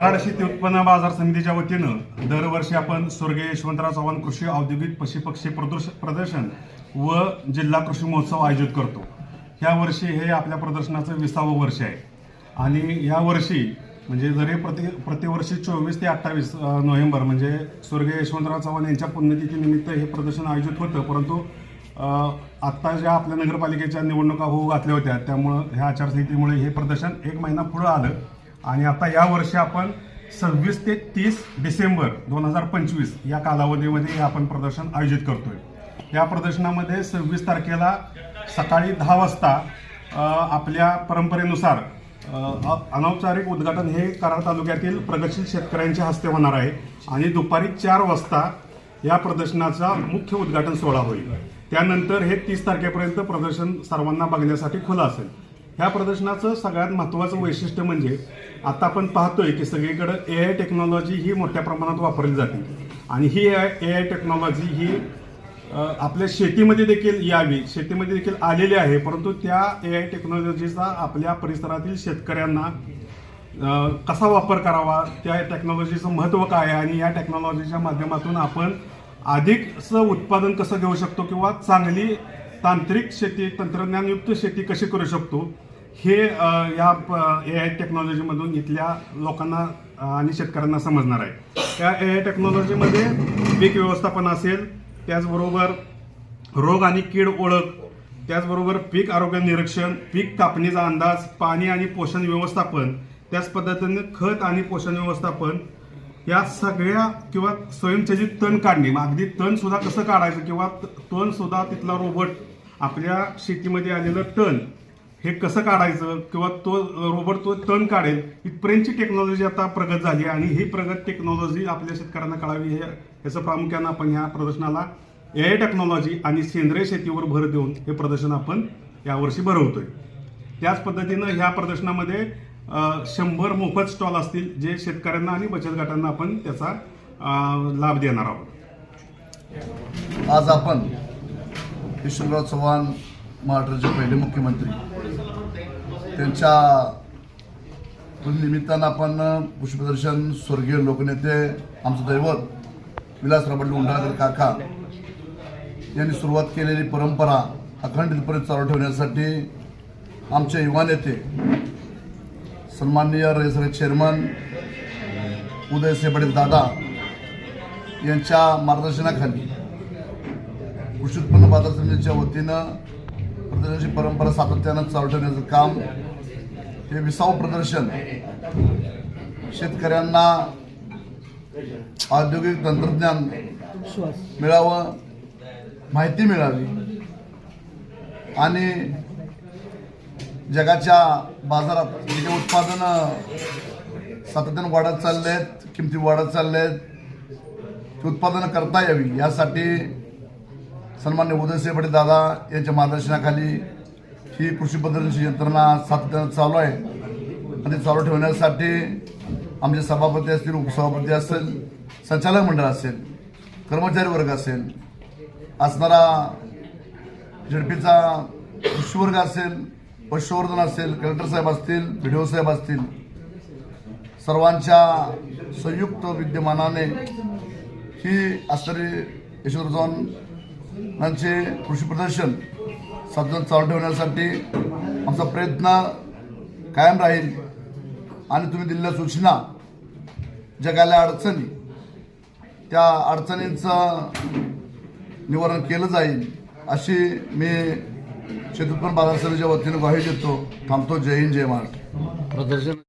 कराड शेती उत्पन्न बाजार समितीच्या वतीनं दरवर्षी आपण स्वर्गीय यशवंतराव चव्हाण कृषी औद्योगिक पशुपक्षी प्रदर्श प्रदर्शन व जिल्हा कृषी महोत्सव आयोजित करतो. ह्या वर्षी हे आपल्या प्रदर्शनाचं विसावं वर्ष आहे. आणि या वर्षी म्हणजे जरी प्रति प्रतिवर्षी चोवीस ते अठ्ठावीस नोव्हेंबर म्हणजे स्वर्गीय यशवंतराव चव्हाण यांच्या पुण्यतिथीनिमित्त हे प्रदर्शन आयोजित होतं परंतु आत्ता ज्या आपल्या नगरपालिकेच्या निवडणुका होऊ घातल्या होत्या त्यामुळं ह्या आचारसंहितेमुळे हे प्रदर्शन एक महिना पुढं आलं. आणि आता या वर्षी आपण सव्वीस ते तीस डिसेंबर दोन हजार पंचवीस या कालावधीमध्ये हे आपण प्रदर्शन आयोजित करतोय. या प्रदर्शनामध्ये सव्वीस तारखेला सकाळी दहा वाजता आपल्या परंपरेनुसार अनौपचारिक उद्घाटन हे कराड तालुक्यातील प्रगतशील शेतकऱ्यांच्या हस्ते होणार आहे आणि दुपारी चार वाजता या प्रदर्शनाचा मुख्य उद्घाटन सोहळा होईल. त्यानंतर हे तीस तारखेपर्यंत प्रदर्शन सर्वांना बघण्यासाठी खुलं असेल. ह्या प्रदर्शनाचं सगळ्यात महत्त्वाचं वैशिष्ट्य म्हणजे आता आपण पाहतोय की सगळीकडं ए आय टेक्नॉलॉजी ही मोठ्या प्रमाणात वापरली जाते. आणि ही ए आय टेक्नॉलॉजी ही आपल्या शेतीमध्ये देखील यावी शेतीमध्ये देखील आलेली आहे परंतु त्या ए आय टेक्नॉलॉजीचा आपल्या परिसरातील शेतकऱ्यांना कसा वापर करावा त्या टेक्नॉलॉजीचं महत्त्व काय आहे आणि या टेक्नॉलॉजीच्या माध्यमातून आपण अधिकचं उत्पादन कसं घेऊ शकतो किंवा चांगली तांत्रिक शेती तंत्रज्ञानयुक्त शेती कशी करू शकतो हे या ए आय टेक्नॉलॉजीमधून इथल्या लोकांना आणि शेतकऱ्यांना समजणार आहे. त्या ए आय टेक्नॉलॉजीमध्ये पीक व्यवस्थापन असेल त्याचबरोबर रोग आणि कीड ओळख त्याचबरोबर पीक आरोग्य निरीक्षण पीक कापणीचा अंदाज पाणी आणि पोषण व्यवस्थापन त्याच पद्धतीने खत आणि पोषण व्यवस्थापन या सगळ्या किंवा स्वयंचलित तण काढणे मग अगदी तण सुद्धा कसं काढायचं किंवा त- तण सुद्धा तिथला रोबोट आपल्या शेतीमध्ये आलेलं तण हे कसं काढायचं किंवा तो रोबोट तो तण काढेल इथपर्यंतची टेक्नॉलॉजी आता प्रगत झाली आणि ही प्रगत टेक्नॉलॉजी आपल्या शेतकऱ्यांना कळावी हे याचं प्रामुख्यानं आपण ह्या प्रदर्शनाला ए आय टेक्नॉलॉजी आणि सेंद्रिय शेतीवर भर देऊन हे प्रदर्शन आपण यावर्षी भरवतोय. त्याच पद्धतीनं ह्या प्रदर्शनामध्ये शंभर मोफत स्टॉल असतील जे शेतकऱ्यांना आणि बचत गटांना आपण त्याचा लाभ देणार आहोत. आज आपण यशवंतराव चव्हाण महाराष्ट्राचे पहिले मुख्यमंत्री. त्यांच्या निमित्तानं आपण पुष्पदर्शन स्वर्गीय लोकनेते आमचं दैवत विलासराव उंडाळकर काका यांनी सुरुवात केलेली परंपरा अखंडितपणे चालू ठेवण्यासाठी आमचे युवा नेते सन्माननीय रजिस्टर चेअरमन उदय पाटील दादा यांच्या मार्गदर्शनाखाली कृषी उत्पन्न बाजार समितीच्या वतीनं प्रदर्शनाची परंपरा सातत्यानं चालू ठेवण्याचं काम हे विसाव प्रदर्शन शेतकऱ्यांना औद्योगिक तंत्रज्ञान मिळावं माहिती मिळावी आणि जगाच्या बाजारात जे काही उत्पादनं सातत्यानं वाढत चालले आहेत किमती वाढत चालल्या आहेत ती उत्पादनं करता यावी यासाठी सन्मान्य उदयसिंह पाटील दादा यांच्या मार्गदर्शनाखाली ही कृषी पद्धतीची यंत्रणा सातत्यानं चालू आहे. आणि चालू ठेवण्यासाठी आमचे सभापती असतील उपसभापती असेल संचालक मंडळ असेल कर्मचारी वर्ग असेल असणारा झडपीचा कृषी वर्ग असेल पशुवर्धन असेल कलेक्टर साहेब असतील बी साहेब असतील सर्वांच्या संयुक्त विद्यमानाने ही असणारी यशवंत यांचे कृषी प्रदर्शन साधन चालू ठेवण्यासाठी आमचा प्रयत्न कायम राहील. आणि तुम्ही दिलेल्या सूचना जगाल्या अडचणी त्या अडचणींचं निवारण केलं जाईल अशी मी शेतोत्पन्न बाजार समितीच्या वतीनं ग्वाही देतो. थांबतो. जय हिंद जय महाराष्ट्र. प्रदर्शन